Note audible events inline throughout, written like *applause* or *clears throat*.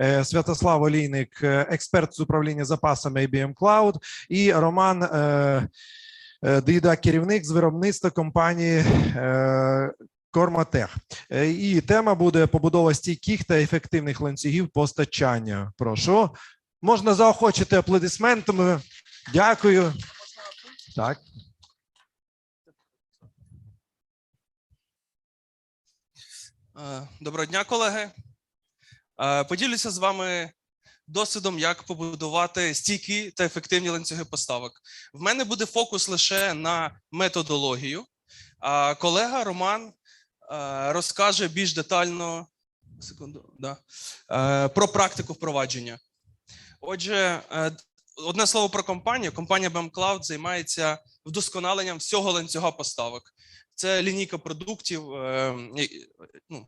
е, Святослав Олійник, е, експерт з управління запасами IBM Cloud, і Роман е, Дида, керівник з виробництва компанії Корматех. І тема буде побудова стійких та ефективних ланцюгів постачання. Прошу. Можна заохочити аплодисментами. Дякую. Так. Доброго дня, колеги. Е, Поділюся з вами досвідом, як побудувати стійкі та ефективні ланцюги поставок. В мене буде фокус лише на методологію, а колега Роман е, розкаже більш детально секунду, да, е, про практику впровадження. Отже, одне слово про компанію. Компанія BM Cloud займається вдосконаленням всього ланцюга поставок. Це лінійка продуктів, ну,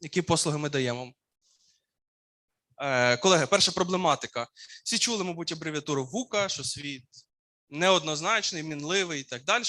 які послуги ми даємо. Е, Колеги, перша проблематика. Всі чули, мабуть, абревіатуру ВУКа, що світ неоднозначний, мінливий і так далі.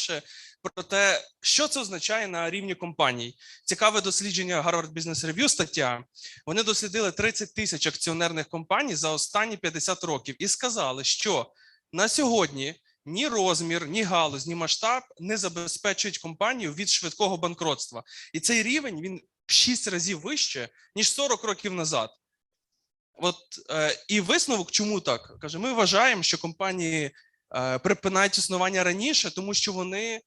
Проте, що це означає на рівні компаній? Цікаве дослідження Harvard Business Review стаття. Вони дослідили 30 тисяч акціонерних компаній за останні 50 років і сказали, що на сьогодні ні розмір, ні галузь, ні масштаб не забезпечують компанію від швидкого банкротства. І цей рівень він в 6 разів вище, ніж 40 років назад. От е, і висновок, чому так? Каже, ми вважаємо, що компанії е, припинають існування раніше, тому що вони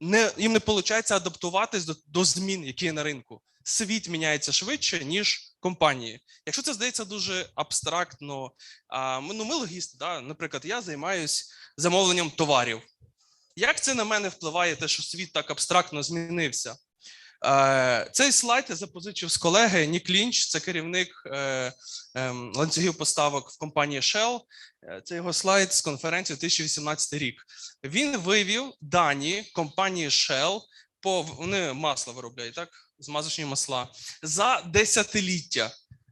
не їм не виходить адаптуватись до, до змін, які є на ринку. Світ міняється швидше, ніж компанії. Якщо це здається дуже абстрактно, а, ну, ми логісти, да? наприклад, я займаюсь замовленням товарів. Як це на мене впливає, те, що світ так абстрактно змінився? Е, Цей слайд я запозичив з колеги Нік Лінч, це керівник е, ем, ланцюгів поставок в компанії Shell. Е, Це його слайд з конференції 2018 рік. Він вивів дані компанії Shell по вони масло виробляють, так? Змазочні масла за десятиліття.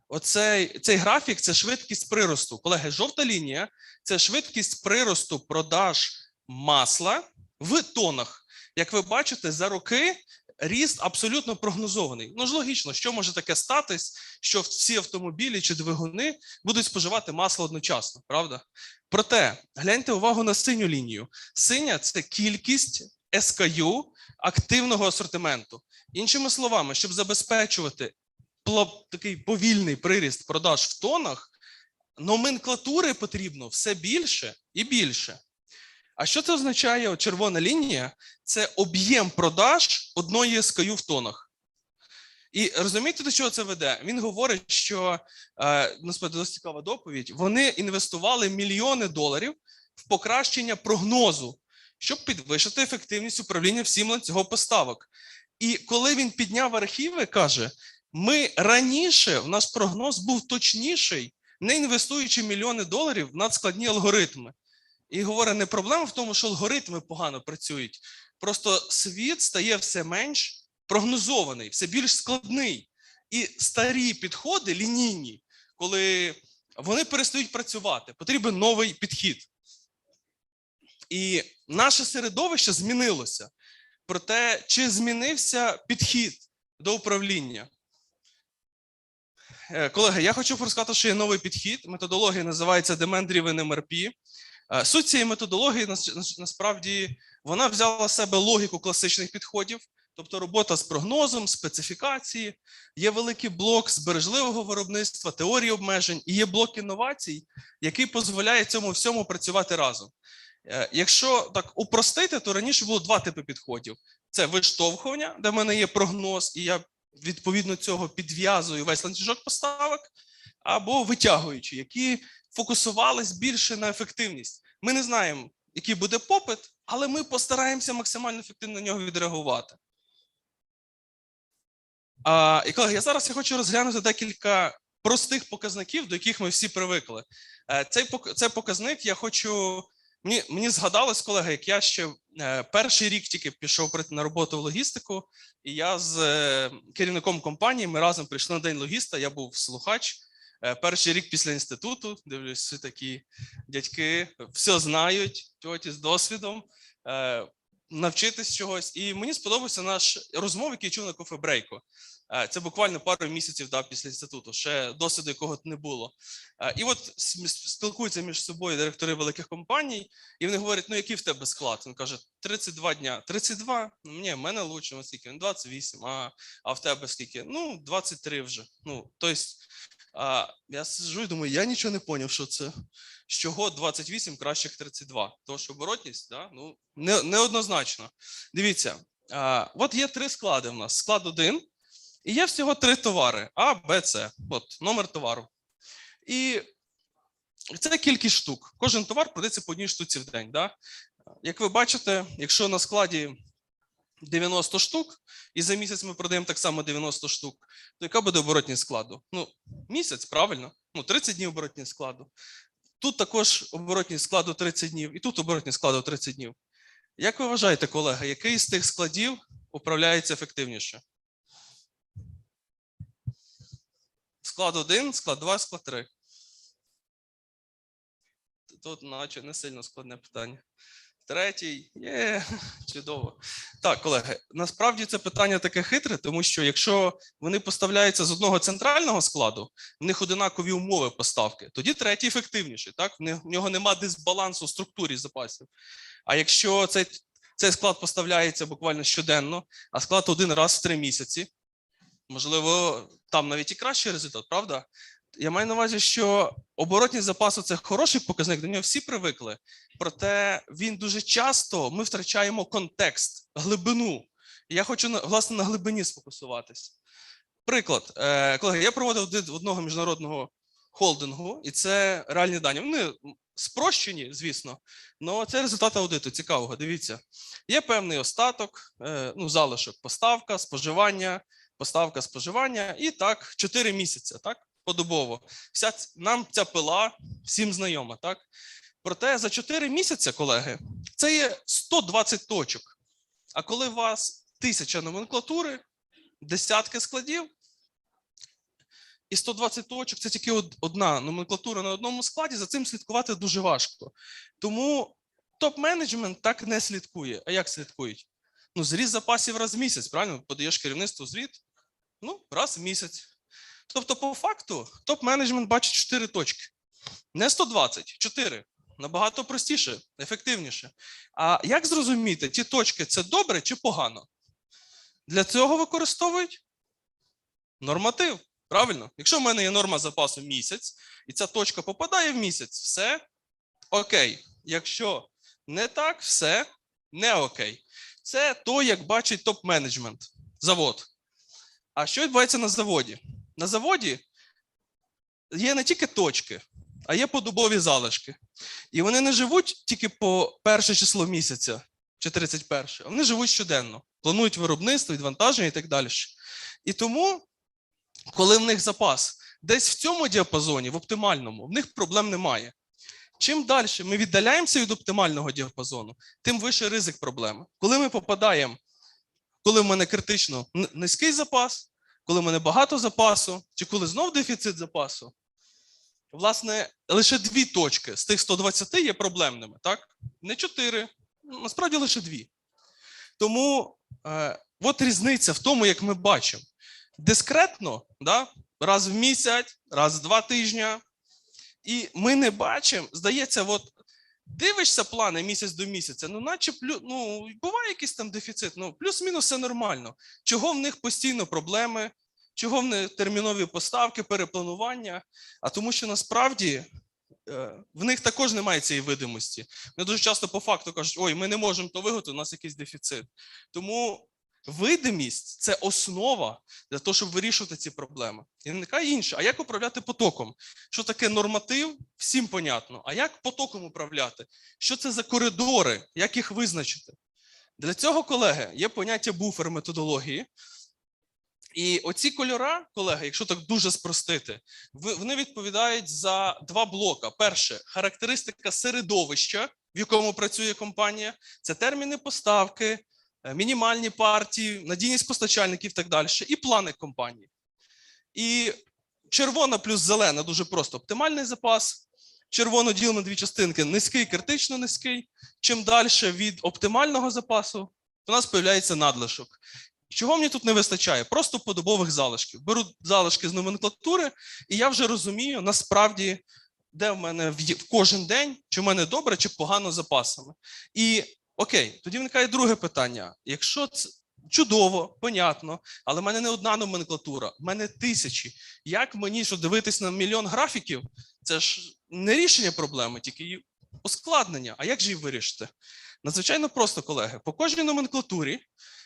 Оцей цей графік це швидкість приросту. Колеги, жовта лінія це швидкість приросту продаж масла в тонах. Як ви бачите, за роки ріст абсолютно прогнозований. Ну ж логічно, що може таке статись, що всі автомобілі чи двигуни будуть споживати масло одночасно, правда? Проте гляньте увагу на синю лінію. Синя це кількість SKU активного асортименту. Іншими словами, щоб забезпечувати такий повільний приріст продаж в тонах, номенклатури потрібно все більше і більше. А що це означає? Червона лінія це об'єм продаж одної SKU в тонах. І розумієте, до чого це веде? Він говорить, що е, насправді досить цікава доповідь. Вони інвестували мільйони доларів в покращення прогнозу, щоб підвищити ефективність управління всім ланцюгом поставок. І коли він підняв архіви, каже: ми раніше в наш прогноз був точніший, не інвестуючи мільйони доларів в надскладні алгоритми. І говорить, не проблема в тому, що алгоритми погано працюють. Просто світ стає все менш прогнозований, все більш складний. І старі підходи лінійні, коли вони перестають працювати, потрібен новий підхід. І наше середовище змінилося. Проте, чи змінився підхід до управління? Е, Колеги, я хочу розказати, що є новий підхід. Методологія називається Demand Driven MRP. Е, Суть цієї методології нас- нас- насправді вона взяла в себе логіку класичних підходів, тобто робота з прогнозом, специфікації, є великий блок збережливого виробництва, теорії обмежень і є блок інновацій, який дозволяє цьому всьому працювати разом. Е, Якщо так упростити, то раніше було два типи підходів: це виштовхування, де в мене є прогноз, і я відповідно цього підв'язую весь ланцюжок поставок, або витягуючі, які фокусувались більше на ефективність. Ми не знаємо, який буде попит, але ми постараємося максимально ефективно на нього відреагувати. А, і колеги, я зараз я хочу розглянути декілька простих показників, до яких ми всі привикли. Е, Цей цей показник я хочу. Мені, мені згадалось, колеги, як я ще е, перший рік тільки пішов на роботу в логістику, і я з е, керівником компанії ми разом прийшли на день логіста. Я був слухач. Е, Перший рік після інституту, дивлюсь, всі такі дядьки, все знають, тьоті з досвідом. Е, навчитись чогось. І мені сподобався наш розмов, який чув на кофебрейку. Е, Це буквально пару місяців да, після інституту, ще досвіду якого не було. І от спілкуються між собою директори великих компаній, і вони говорять: ну який в тебе склад? Він каже: 32 дня. 32? Ну, ні, в мене лучше, скільки? Ну, 28, а, а в тебе скільки? Ну, 23 вже. Ну, тобто, а, я сижу і думаю, я нічого не зрозумів, що це. З чого 28 кращих 32? Тому що оборотність, да? ну, не, неоднозначно. Дивіться, а, от є три склади в нас. Склад 1, і є всього три товари: А, Б, С. От номер товару. І це кількість штук. Кожен товар продається по одній штуці в день. Да? Як ви бачите, якщо на складі 90 штук, і за місяць ми продаємо так само 90 штук, то яка буде оборотність складу? Ну, місяць, правильно? Ну, 30 днів оборотність складу. Тут також оборотність складу 30 днів, і тут оборотність складу 30 днів. Як ви вважаєте, колеги, який з тих складів управляється ефективніше? Склад 1, склад 2, склад 3. Тут, наче, не сильно складне питання. Третій є *laughs* чудово. Так, колеги, насправді це питання таке хитре, тому що якщо вони поставляються з одного центрального складу, в них одинакові умови поставки, тоді третій ефективніший. Так, в нього нема дисбалансу в структурі запасів. А якщо цей, цей склад поставляється буквально щоденно, а склад один раз в три місяці, можливо, там навіть і кращий результат, правда? Я маю на увазі, що оборотність запасу це хороший показник, до нього всі привикли. Проте він дуже часто ми втрачаємо контекст, глибину. Я хочу власне на глибині сфокусуватись. Приклад, Е, колеги, я проводив аудит одного міжнародного холдингу, і це реальні дані. Вони спрощені, звісно, але це результат аудиту. Цікавого. Дивіться, є певний остаток, е, ну, залишок, поставка, споживання, поставка, споживання, і так 4 місяці, так, подобово. Вся нам ця пила всім знайома, так? Проте за 4 місяці, колеги, це є 120 точок. А коли у вас тисяча номенклатури, десятки складів, і 120 точок це тільки одна номенклатура на одному складі, за цим слідкувати дуже важко. Тому топ-менеджмент так не слідкує. А як слідкують? Ну, зріст запасів раз в місяць, правильно? Подаєш керівництву звіт? Ну, раз в місяць. Тобто, по факту, топ-менеджмент бачить 4 точки. Не 120, 4. Набагато простіше, ефективніше. А як зрозуміти, ті точки це добре чи погано? Для цього використовують норматив. Правильно? Якщо в мене є норма запасу місяць, і ця точка попадає в місяць, все окей. Якщо не так, все не окей. Це то, як бачить топ-менеджмент, завод. А що відбувається на заводі? На заводі є не тільки точки, а є подобові залишки. І вони не живуть тільки по перше число місяця чи 31, а вони живуть щоденно, планують виробництво, відвантаження і так далі. І тому, коли в них запас десь в цьому діапазоні, в оптимальному, в них проблем немає. Чим далі ми віддаляємося від оптимального діапазону, тим вищий ризик проблеми. Коли ми попадаємо, коли в мене критично низький запас, коли в мене багато запасу, чи коли знов дефіцит запасу, власне, лише дві точки з тих 120 є проблемними, так? Не чотири, насправді лише дві. Тому е, от різниця в тому, як ми бачимо. Дискретно, да? раз в місяць, раз в два тижня. І ми не бачимо, здається, от дивишся плани місяць до місяця, ну, наче ну, буває якийсь там дефіцит, ну, плюс-мінус все нормально. Чого в них постійно проблеми, чого в них термінові поставки, перепланування? А тому, що насправді е, в них також немає цієї видимості. Вони дуже часто по факту кажуть, ой, ми не можемо то виготовити, у нас якийсь дефіцит. Тому видимість це основа для того, щоб вирішувати ці проблеми. І виникає інше. А як управляти потоком? Що таке норматив? Всім понятно. А як потоком управляти? Що це за коридори? Як їх визначити? Для цього, колеги, є поняття буфер методології. І оці кольора, колеги, якщо так дуже спростити, вони відповідають за два блока. Перше характеристика середовища, в якому працює компанія, це терміни поставки, мінімальні партії, надійність постачальників і так далі, і плани компанії. І червона плюс зелена дуже просто оптимальний запас, червоно ділимо на дві частинки низький, критично низький. Чим далі від оптимального запасу, у нас з'являється надлишок. Чого мені тут не вистачає? Просто подобових залишків. Беру залишки з номенклатури, і я вже розумію насправді, де в мене в в кожен день, чи в мене добре, чи погано з запасами. І окей, тоді виникає друге питання. Якщо це чудово, понятно, але в мене не одна номенклатура, в мене тисячі. Як мені що дивитись на мільйон графіків? Це ж не рішення проблеми, тільки її ускладнення. А як же її вирішити? Надзвичайно просто, колеги. По кожній номенклатурі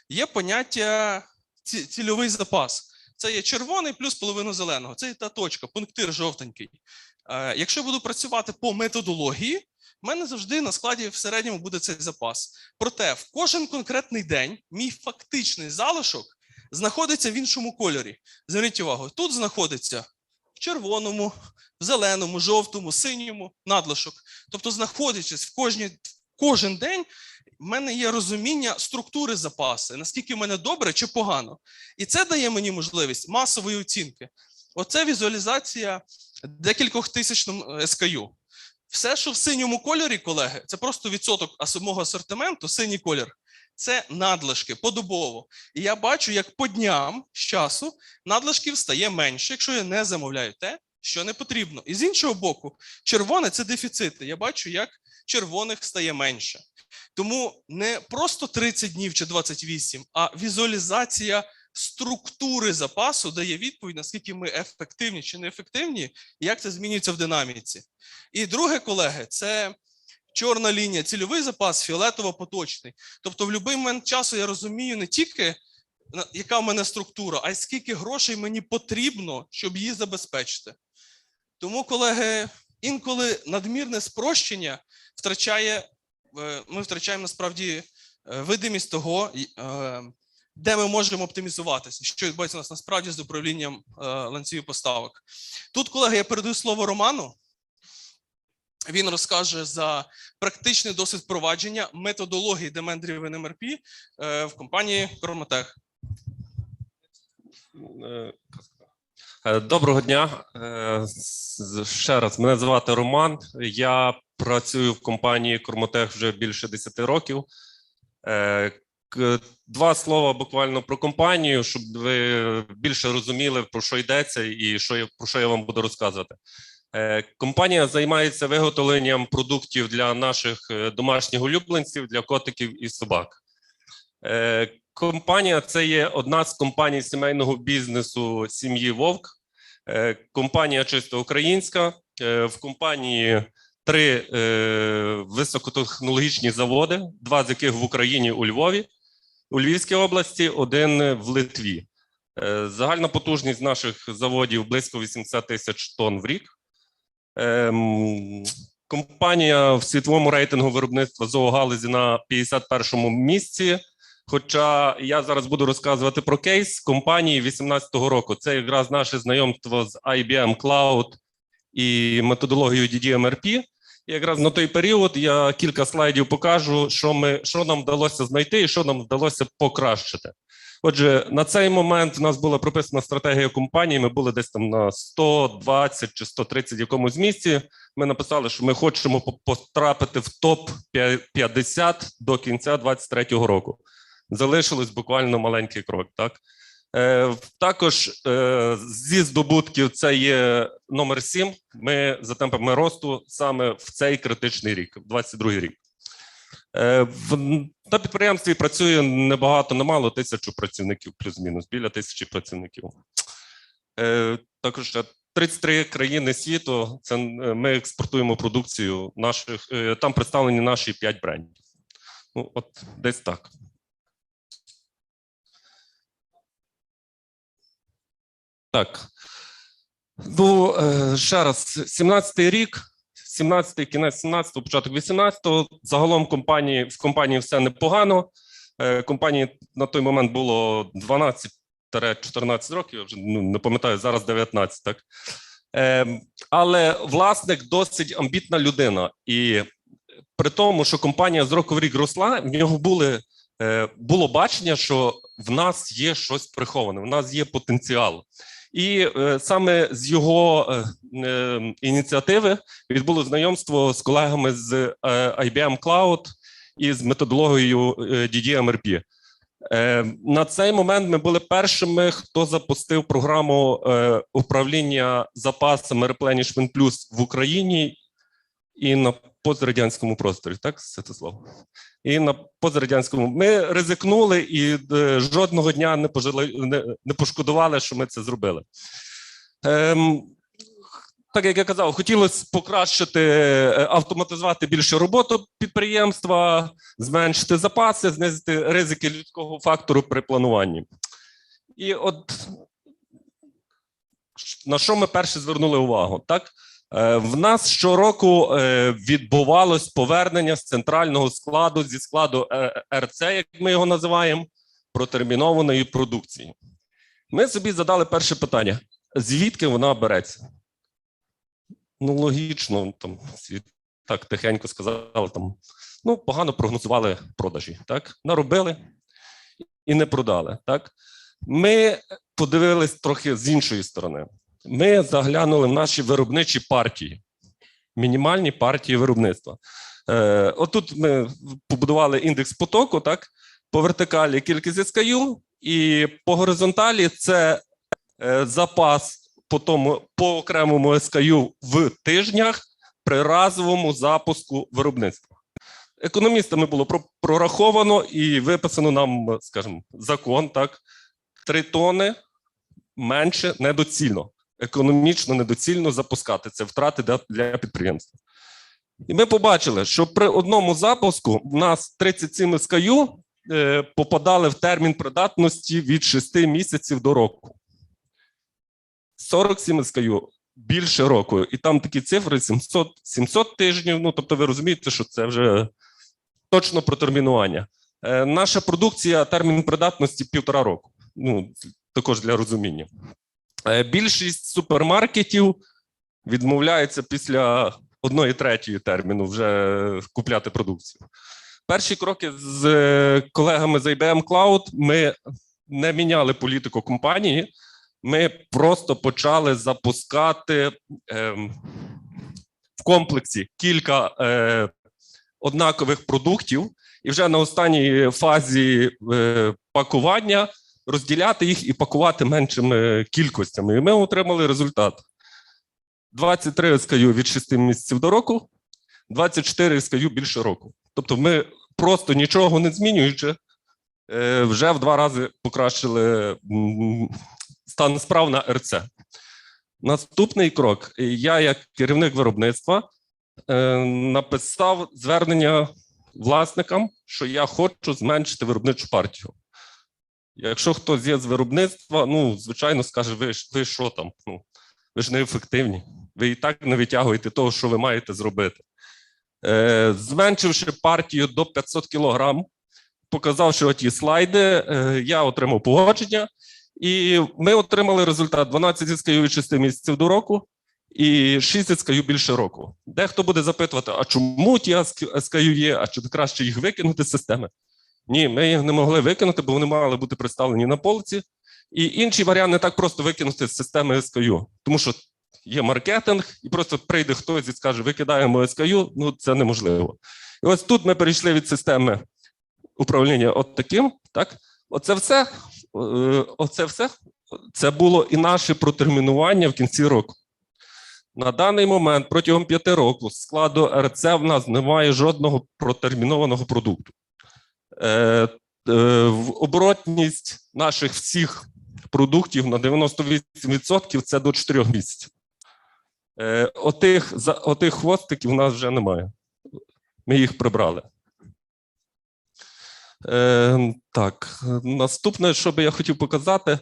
є поняття цільовий запас. Це є червоний плюс половину зеленого. Це є та точка, пунктир жовтенький. Е, Якщо я буду працювати по методології, в мене завжди на складі в середньому буде цей запас. Проте в кожен конкретний день мій фактичний залишок знаходиться в іншому кольорі. Зверніть увагу, тут знаходиться в червоному, в зеленому, жовтому, синьому надлишок. Тобто, знаходячись в кожній, кожен день, в мене є розуміння структури запаси, наскільки в мене добре чи погано. І це дає мені можливість масової оцінки. Оце візуалізація декількох тисяч SKU. Все, що в синьому кольорі, колеги, це просто відсоток ас- мого асортименту, синій колір. Це надлишки подобово. І я бачу, як по дням з часу надлишків стає менше, якщо я не замовляю те, що не потрібно. І з іншого боку, червоне це дефіцити. Я бачу, як червоних стає менше. Тому не просто 30 днів чи 28, а візуалізація структури запасу дає відповідь, наскільки ми ефективні чи неефективні, і як це змінюється в динаміці. І друге, колеги, це чорна лінія, цільовий запас, фіолетово-поточний. Тобто, в будь-який момент часу я розумію не тільки, яка в мене структура, а й скільки грошей мені потрібно, щоб її забезпечити. Тому, колеги, інколи надмірне спрощення втрачає, е, ми втрачаємо насправді е, видимість того, е, де ми можемо оптимізуватися, що відбувається у нас насправді з управлінням е, ланцюгів поставок. Тут, колеги, я передаю слово Роману. Він розкаже за практичний досвід впровадження методології Driven MRP е, в компанії Корматех. Е, Доброго дня. Ще раз, мене звати Роман. Я працюю в компанії Кормотех вже більше 10 років. Е, Два слова буквально про компанію, щоб ви більше розуміли, про що йдеться і що я, про що я вам буду розказувати. Е, Компанія займається виготовленням продуктів для наших е, домашніх улюбленців, для котиків і собак. Компанія це є одна з компаній сімейного бізнесу сім'ї Вовк. Компанія чисто українська. В компанії три е, високотехнологічні заводи, два з яких в Україні у Львові, у Львівській області, один в Литві. Е, Загальна потужність наших заводів близько 80 тисяч тонн в рік. Ем, Компанія в світовому рейтингу виробництва зоогалузі на 51-му місці. Хоча я зараз буду розказувати про кейс компанії 18-го року. Це якраз наше знайомство з IBM Cloud і методологією DDMRP. Якраз на той період я кілька слайдів покажу, що ми що нам вдалося знайти і що нам вдалося покращити. Отже, на цей момент в нас була прописана стратегія компанії. Ми були десь там на 120 чи 130 якомусь місці. Ми написали, що ми хочемо по- потрапити в топ 50 до кінця 2023 року. Залишилось буквально маленький крок. Так також е, зі здобутків це є номер 7. Ми за темпами росту саме в цей критичний рік, 22 рік. Е, на підприємстві працює небагато, немало тисячу працівників, плюс-мінус, біля тисячі працівників. Е, також ще 33 країни світу. Це е, ми експортуємо продукцію наших. е, Там представлені наші 5 брендів. Ну, от десь так. Так. Ну, е, ще раз, 17-й рік, 17-й, кінець 17-го, початок 18-го. Загалом компанії, в компанії все непогано. Е, Компанії на той момент було 12-14 років, я вже ну, не пам'ятаю, зараз 19, так? Е, Але власник досить амбітна людина. І при тому, що компанія з року в рік росла, в нього були, е, було бачення, що в нас є щось приховане, в нас є потенціал. І е, саме з його е, е, ініціативи відбуло знайомство з колегами з IBM Cloud і з методологією DDMRP. Е, На цей момент ми були першими, хто запустив програму управління запасами Replenishment Plus в Україні і пострадянському просторі. Так, слово. І на пострадянському ми ризикнули і е, жодного дня не пожили, не, не пошкодували, що ми це зробили. Ем, так як я казав, хотілося покращити, е, автоматизувати більше роботу підприємства, зменшити запаси, знизити ризики людського фактору при плануванні. І от на що ми перше звернули увагу? Так, в нас щороку е, відбувалось повернення з центрального складу зі складу е, РЦ, як ми його називаємо, протермінованої продукції. Ми собі задали перше питання: звідки вона береться? Ну, логічно, там так тихенько сказали, там ну погано прогнозували продажі. Так, наробили і не продали. Так, ми подивились трохи з іншої сторони. Ми заглянули в наші виробничі партії, мінімальні партії виробництва. Е, отут ми побудували індекс потоку, так, по вертикалі кількість SKU, і по горизонталі це е, запас по тому по окремому SKU в тижнях при разовому запуску виробництва. Економістами було прораховано і виписано нам, скажімо, закон, так, 3 тони менше недоцільно, економічно недоцільно запускати це втрати для- підприємства. І ми побачили, що при одному запуску в нас 37 SKU е, попадали в термін придатності від 6 місяців до року. 47 SKU більше року, і там такі цифри 700, 700 тижнів. Ну тобто, ви розумієте, що це вже точно протермінування. Е, наша продукція термін придатності півтора року. Ну також для розуміння. Е, більшість супермаркетів відмовляється після одної третьої терміну вже купляти продукцію. Перші кроки з е, колегами з IBM Cloud ми не міняли політику компанії. Ми просто почали запускати ем, в комплексі кілька е, однакових продуктів, і вже на останній фазі е, пакування розділяти їх і пакувати меншими кількостями. І ми отримали результат: 23 SKU від 6 місяців до року, 24 SKU більше року. Тобто, ми просто нічого не змінюючи, е, вже в два рази покращили стан справ на РЦ. Наступний крок: я, як керівник виробництва, е, написав звернення власникам, що я хочу зменшити виробничу партію. Якщо хтось є з виробництва, ну звичайно скаже, ви ви що там? Ну ви ж неефективні. Ви і так не витягуєте того, що ви маєте зробити. Е, зменшивши партію до 500 кілограм, показавши оті слайди, е, я отримав погодження, і ми отримали результат: 12 SKU від 6 місяців до року і 6 SKU більше року. Дехто буде запитувати, а чому ті SKU є, а чи краще їх викинути з системи? Ні, ми їх не могли викинути, бо вони мали бути представлені на полиці. І інший варіант не так просто викинути з системи SKU, тому що є маркетинг, і просто прийде хтось і скаже, викидаємо SKU, ну це неможливо. І ось тут ми перейшли від системи управління от таким. Так, оце все, е, оце все це було і наше протермінування в кінці року. На даний момент протягом п'яти років складу РЦ в нас немає жодного протермінованого продукту. Е, е, оборотність наших всіх продуктів на 98% це до 4 місяців. Е, отих, отих хвостиків у нас вже немає. Ми їх прибрали. Е, так, наступне, що би я хотів показати,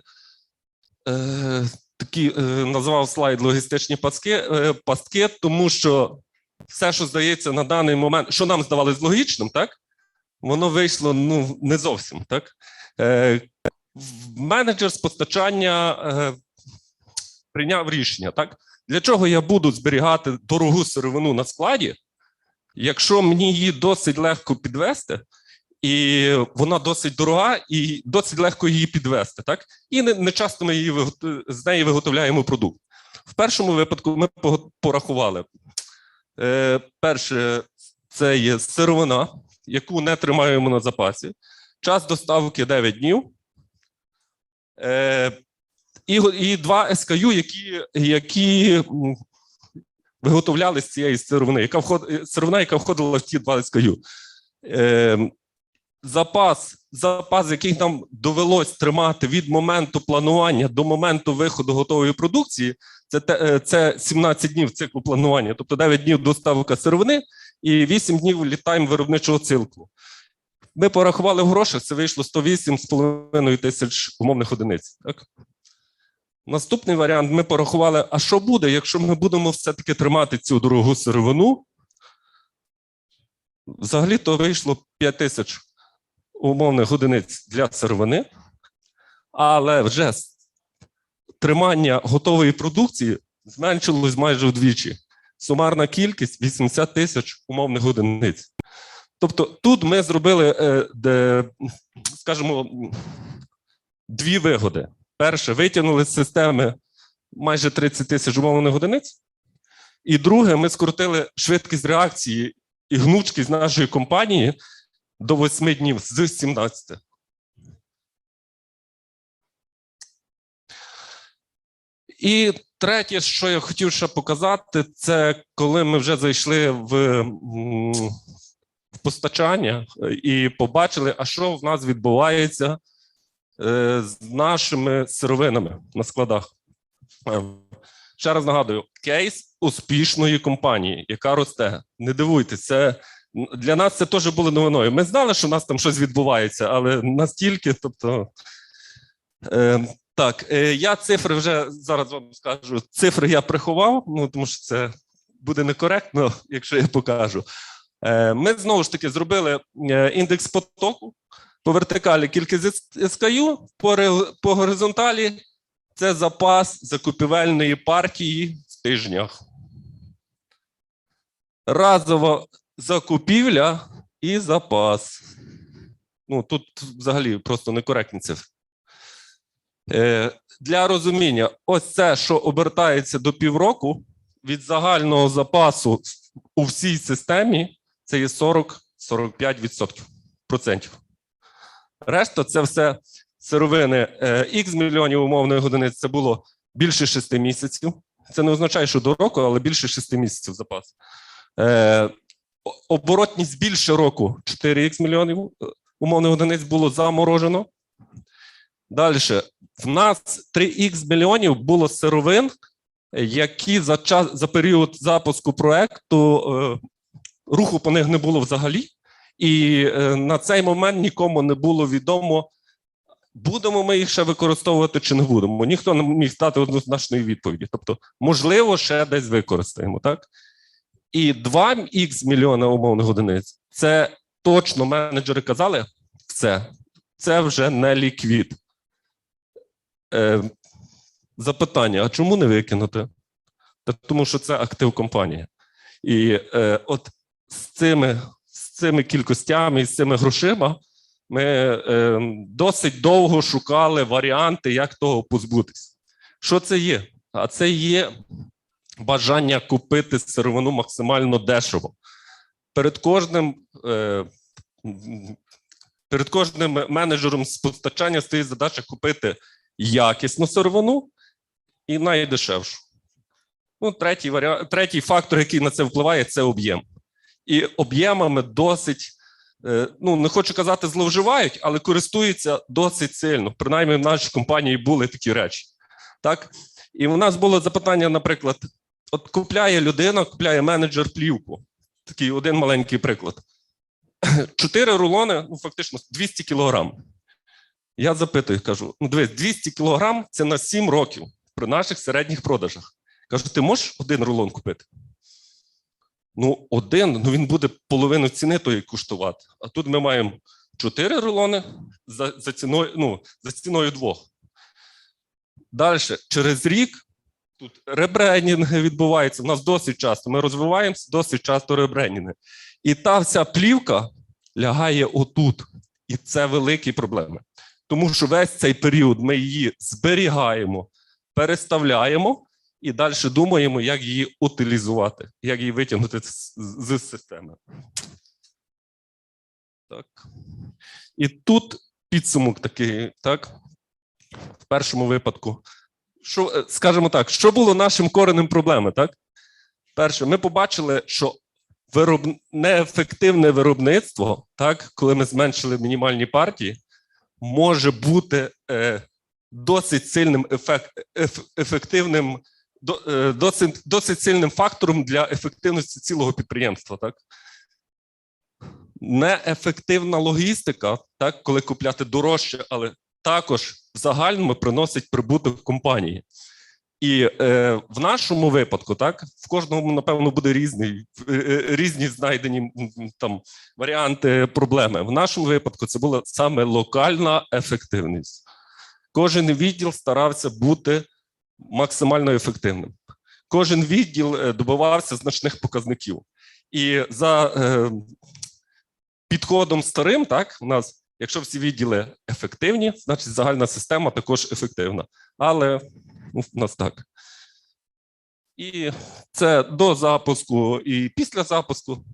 е, такі е, назвав слайд логістичні пастки, е, пастки, тому що все, що здається на даний момент, що нам здавалось логічним, так? Воно вийшло ну, не зовсім. так? Е, менеджер з постачання е, прийняв рішення, так? Для чого я буду зберігати дорогу сировину на складі, якщо мені її досить легко підвести, і вона досить дорога, і досить легко її підвести. Так? І не, не часто ми її вигот- з неї виготовляємо продукт. В першому випадку ми порахували. Е, перше, це є сировина, яку не тримаємо на запасі. Час доставки 9 днів. Е, і, і два SKU, які, які виготовляли з цієї сировини, яка вход, е, сировина, яка входила в ті два SKU. Е, запас, запас, який нам довелось тримати від моменту планування до моменту виходу готової продукції, це, е, це 17 днів циклу планування, тобто 9 днів доставка сировини і 8 днів літаємо виробничого циклу. Ми порахували в грошах, це вийшло 108,5 тисяч умовних одиниць. Так? Наступний варіант: ми порахували, а що буде, якщо ми будемо все-таки тримати цю дорогу сировину? Взагалі то вийшло 5 тисяч умовних одиниць для сировини, але вже тримання готової продукції зменшилось майже вдвічі. Сумарна кількість 80 тисяч умовних одиниць. Тобто тут ми зробили, е, скажімо, дві вигоди. Перше, витягнули з системи майже 30 тисяч умовних одиниць. І друге, ми скоротили швидкість реакції і гнучкість нашої компанії до 8 днів з 17. І третє, що я хотів ще показати, це коли ми вже зайшли в, в постачання е, і побачили, а що в нас відбувається е, з нашими сировинами на складах. Е, Ще раз нагадую: кейс успішної компанії, яка росте. Не дивуйтесь, це для нас це теж було новиною. Ми знали, що в нас там щось відбувається, але настільки, тобто. Так, е, я цифри вже зараз вам скажу. Цифри я приховав, ну тому що це буде некоректно, *laughs* якщо я покажу. Е, ми знову ж таки зробили е, індекс потоку по вертикалі кількість SKU, по, по горизонталі це запас закупівельної партії в тижнях. Разова закупівля і запас. Ну, тут взагалі просто некоректні цифри. Е, для розуміння, ось це, що обертається до півроку від загального запасу у всій системі, це є 40-45% процентів. Решта це все сировини Х мільйонів умовних одиниць. Це було більше 6 місяців. Це не означає, що до року, але більше 6 місяців запас. Е, оборотність більше року 4х мільйонів е, умовних одиниць було заморожено. Далі, в нас 3х мільйонів було сировин, які за час за період запуску проекту е, руху по них не було взагалі. І е, на цей момент нікому не було відомо, будемо ми їх ще використовувати чи не будемо. Ніхто не міг дати однозначної відповіді. Тобто, можливо, ще десь використаємо, так? І 2х мільйона умовних одиниць це точно менеджери казали, це, це вже не ліквід. Е, запитання: а чому не викинути? Та тому що це актив компанії. І е, от з цими, з цими кількостями і з цими грошима ми е, досить довго шукали варіанти, як того позбутися. Що це є? А це є бажання купити сировину максимально дешево. Перед кожним, е, перед кожним менеджером з постачання стоїть задача купити якісну сировину і найдешевшу. Ну, третій, варіант, третій фактор, який на це впливає, це об'єм. І об'ємами досить, е, ну не хочу казати, зловживають, але користуються досить сильно. Принаймні, в нашій компанії були такі речі. Так? І у нас було запитання, наприклад, от купляє людина, купляє менеджер плівку. Такий один маленький приклад. *clears throat* Чотири рулони, ну фактично 200 кілограм. Я запитую, кажу: ну дивись, 200 кілограм це на 7 років при наших середніх продажах. Кажу, ти можеш один рулон купити? Ну, один, ну він буде половину ціни тої коштувати. А тут ми маємо 4 рулони за, за, ціною, ну, за ціною двох. Далі, через рік тут ребрендінги відбуваються. У нас досить часто. Ми розвиваємося, досить часто ребрендінги. І та вся плівка лягає отут. І це великі проблеми. Тому що весь цей період ми її зберігаємо, переставляємо і далі думаємо, як її утилізувати, як її витягнути з, з системи. Так. І тут підсумок такий, так? В першому випадку. Що, е, скажімо так, що було нашим коренем проблеми, так? Перше, ми побачили, що вироб... неефективне виробництво, так, коли ми зменшили мінімальні партії, може бути е, досить сильним ефект, еф, ефективним, до, е, досить, досить сильним фактором для ефективності цілого підприємства. Так? Неефективна логістика, так, коли купляти дорожче, але також в загальному приносить прибуток компанії. І е, в нашому випадку, так, в кожному, напевно, буде різний, е, е, різні знайдені там варіанти проблеми. В нашому випадку це була саме локальна ефективність. Кожен відділ старався бути максимально ефективним. Кожен відділ е, добивався значних показників. І за е, підходом старим, так, у нас, якщо всі відділи ефективні, значить загальна система також ефективна. Але ну, у нас так. І це до запуску і після запуску.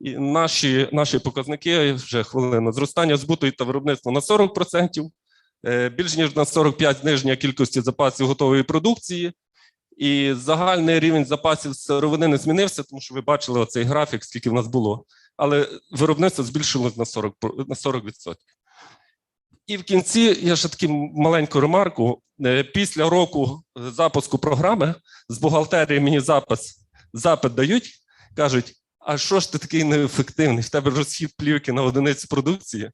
І наші, наші показники вже хвилина зростання збуту та виробництва на 40%, е, більш ніж на 45% зниження кількості запасів готової продукції. І загальний рівень запасів сировини не змінився, тому що ви бачили оцей графік, скільки в нас було. Але виробництво збільшилось на 40%. На 40%. І в кінці я ще таку маленьку ремарку. Е, Після року запуску програми з бухгалтерії мені запис, запит дають, кажуть: а що ж ти такий неефективний? В тебе розхід плівки на одиницю продукції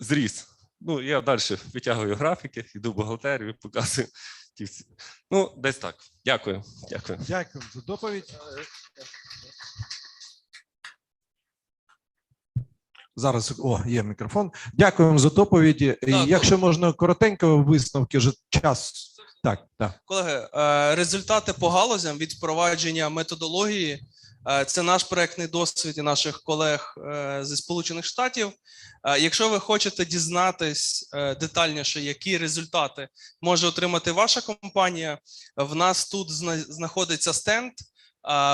зріс. Ну, я далі витягую графіки, йду в бухгалтерію, показую. Ну, десь так. Дякую. Дякую. Дякую за доповідь. Зараз о, є мікрофон. Дякуємо за доповіді. Так. Якщо можна коротенько висновки, вже час. Так, так. Колеги, е, результати по галузям від впровадження методології. е, Це наш проектний досвід і наших колег е, зі Сполучених Штатів. Якщо ви хочете дізнатись детальніше, які результати може отримати ваша компанія, в нас тут знаходиться стенд.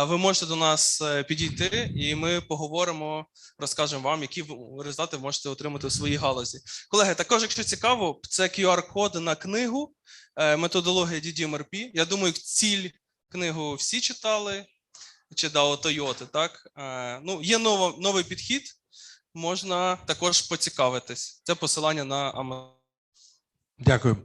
Ви можете до нас е, підійти, і ми поговоримо, розкажемо вам, які результати ви можете отримати у своїй галузі. Колеги, також, якщо цікаво, це QR-код на книгу е, методологія DDMRP. Я думаю, ціль книгу всі читали, чи DAO Toyota, так? Е, Ну, є нова, новий підхід, можна також поцікавитись. Це посилання на Amazon. Дякую.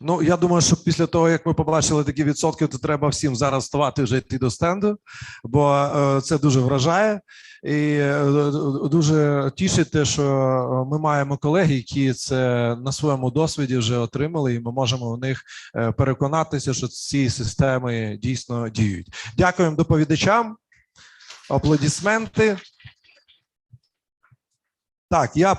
Ну я думаю, що після того, як ми побачили такі відсотки, то треба всім зараз вставати вже йти до стенду, бо е, це дуже вражає. І е, дуже тішить те, що ми маємо колеги, які це на своєму досвіді вже отримали, і ми можемо в них е, переконатися, що ці системи дійсно діють. Дякуємо доповідачам. Аплодисменти. Так, я